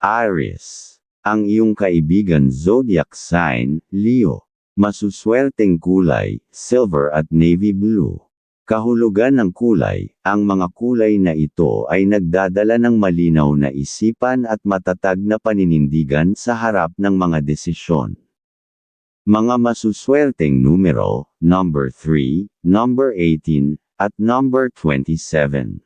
Aries. Ang iyong kaibigan zodiac sign, Leo. Masuswerteng kulay, silver at navy blue. Kahulugan ng kulay, ang mga kulay na ito ay nagdadala ng malinaw na isipan at matatag na paninindigan sa harap ng mga desisyon. Mga masuswerteng numero, number 3, number 18, at number 27.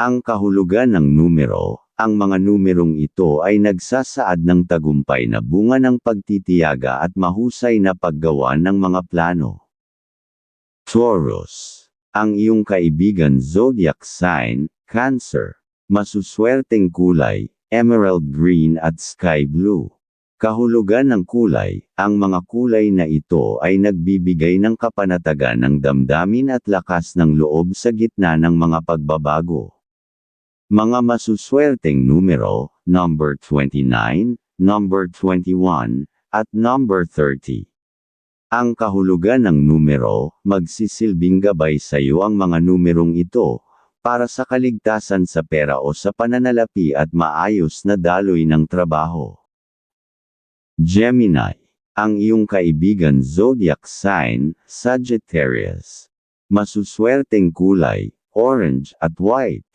Ang kahulugan ng numero, ang mga numerong ito ay nagsasaad ng tagumpay na bunga ng pagtitiyaga at mahusay na paggawa ng mga plano. Taurus. Ang iyong kaibigan zodiac sign, Cancer. Masuswerteng kulay, emerald green at sky blue. Kahulugan ng kulay, ang mga kulay na ito ay nagbibigay ng kapanatagan ng damdamin at lakas ng loob sa gitna ng mga pagbabago. Mga masuswerteng numero, number 29, number 21, at number 30. Ang kahulugan ng numero, magsisilbing gabay sa iyo ang mga numerong ito, para sa kaligtasan sa pera o sa pananalapi at maayos na daloy ng trabaho. Gemini. Ang iyong kaibigan zodiac sign, Sagittarius. Masuswerteng kulay, orange at white.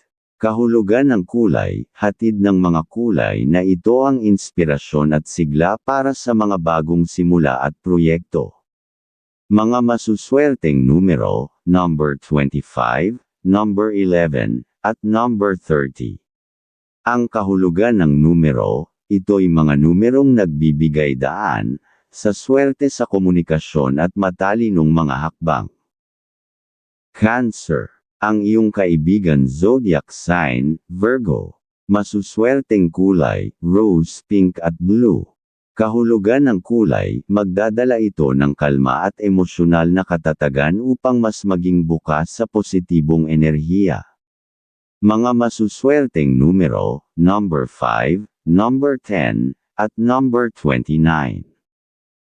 Kahulugan ng kulay, hatid ng mga kulay na ito ang inspirasyon at sigla para sa mga bagong simula at proyekto. Mga masuswerteng numero, number 25, number 11, at number 30. Ang kahulugan ng numero, ito'y mga numerong nagbibigay daan, sa swerte sa komunikasyon at matalinong mga hakbang. Cancer ang iyong kaibigan zodiac sign, Virgo. Masuswerteng kulay, rose pink at blue. Kahulugan ng kulay, magdadala ito ng kalma at emosyonal na katatagan upang mas maging bukas sa positibong enerhiya. Mga masuswerteng numero, number 5, number 10, at number 29.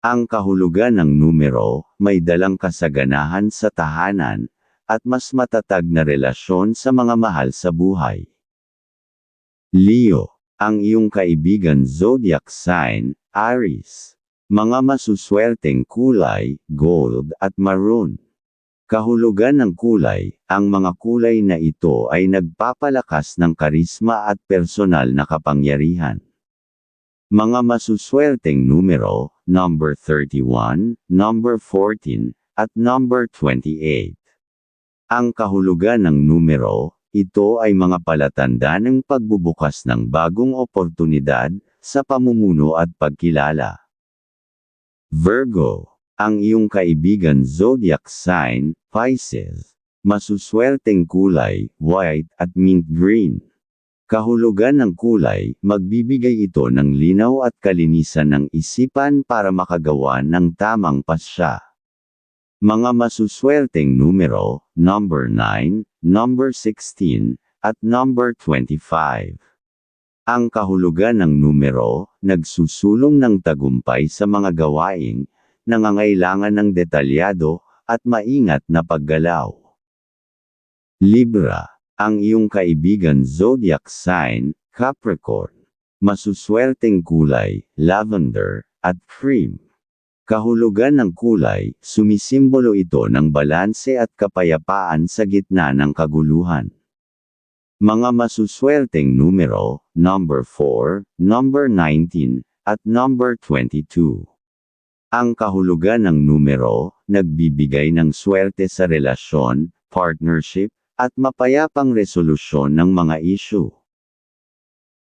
Ang kahulugan ng numero, may dalang kasaganahan sa tahanan, at mas matatag na relasyon sa mga mahal sa buhay. Leo, ang iyong kaibigan zodiac sign, Aries. Mga masuswerteng kulay, gold at maroon. Kahulugan ng kulay, ang mga kulay na ito ay nagpapalakas ng karisma at personal na kapangyarihan. Mga masuswerteng numero, number 31, number 14, at number 28. Ang kahulugan ng numero, ito ay mga palatanda ng pagbubukas ng bagong oportunidad, sa pamumuno at pagkilala. Virgo, ang iyong kaibigan zodiac sign, Pisces. Masuswerteng kulay, white at mint green. Kahulugan ng kulay, magbibigay ito ng linaw at kalinisan ng isipan para makagawa ng tamang pasya. Mga masuswerteng numero, number 9, number 16, at number 25. Ang kahulugan ng numero, nagsusulong ng tagumpay sa mga gawain, nangangailangan ng detalyado, at maingat na paggalaw. Libra, ang iyong kaibigan zodiac sign, Capricorn. Masuswerteng kulay, lavender, at cream. Kahulugan ng kulay, sumisimbolo ito ng balanse at kapayapaan sa gitna ng kaguluhan. Mga masuswerteng numero, number 4, number 19, at number 22. Ang kahulugan ng numero, nagbibigay ng swerte sa relasyon, partnership, at mapayapang resolusyon ng mga issue.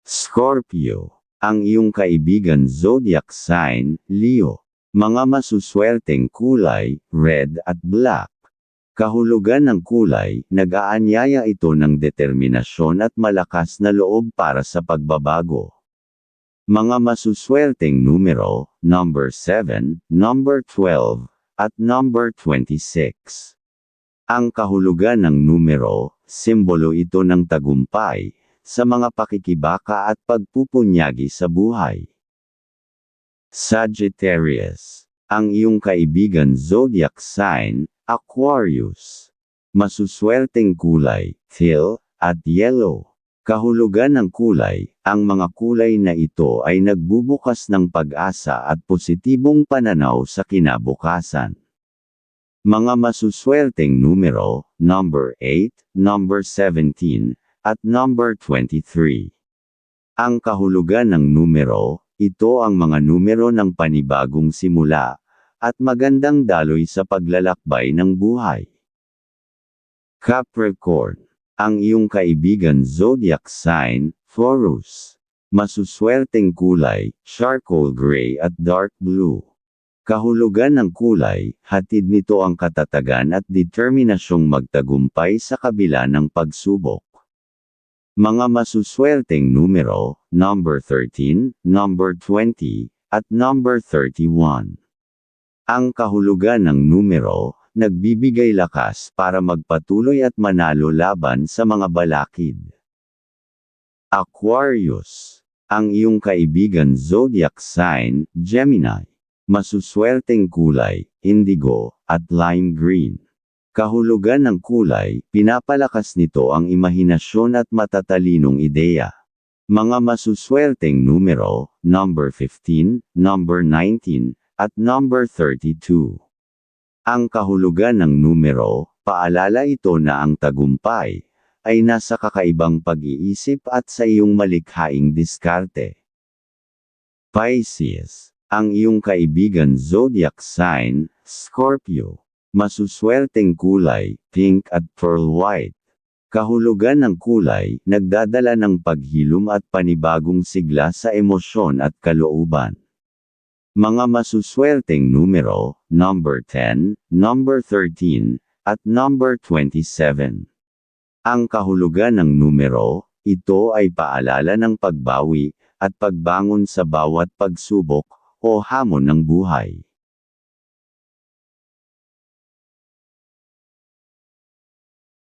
Scorpio, ang iyong kaibigan zodiac sign, Leo. Mga masuswerteng kulay, red at black. Kahulugan ng kulay, nag-aanyaya ito ng determinasyon at malakas na loob para sa pagbabago. Mga masuswerteng numero, number 7, number 12, at number 26. Ang kahulugan ng numero, simbolo ito ng tagumpay, sa mga pakikibaka at pagpupunyagi sa buhay. Sagittarius. Ang iyong kaibigan zodiac sign, Aquarius. Masuswerteng kulay, teal, at yellow. Kahulugan ng kulay, ang mga kulay na ito ay nagbubukas ng pag-asa at positibong pananaw sa kinabukasan. Mga masuswerteng numero, number 8, number 17, at number 23. Ang kahulugan ng numero, ito ang mga numero ng panibagong simula, at magandang daloy sa paglalakbay ng buhay. Capricorn. Ang iyong kaibigan zodiac sign, Taurus. Masuswerteng kulay, charcoal gray at dark blue. Kahulugan ng kulay, hatid nito ang katatagan at determinasyong magtagumpay sa kabila ng pagsubok. Mga masuswerteng numero, number 13, number 20, at number 31. Ang kahulugan ng numero, nagbibigay lakas para magpatuloy at manalo laban sa mga balakid. Aquarius. Ang iyong kaibigan zodiac sign, Gemini. Masuswerteng kulay, indigo, at lime green. Kahulugan ng kulay, pinapalakas nito ang imahinasyon at matatalinong ideya. Mga masuswerteng numero, number 15, number 19, at number 32. Ang kahulugan ng numero, paalala ito na ang tagumpay, ay nasa kakaibang pag-iisip at sa iyong malikhaing diskarte. Pisces. Ang iyong kaibigan zodiac sign, Scorpio. Masuswerteng kulay, pink at pearl white. Kahulugan ng kulay, nagdadala ng paghilom at panibagong sigla sa emosyon at kalooban. Mga masuswerteng numero, number 10, number 13, at number 27. Ang kahulugan ng numero, ito ay paalala ng pagbawi, at pagbangon sa bawat pagsubok, o hamon ng buhay.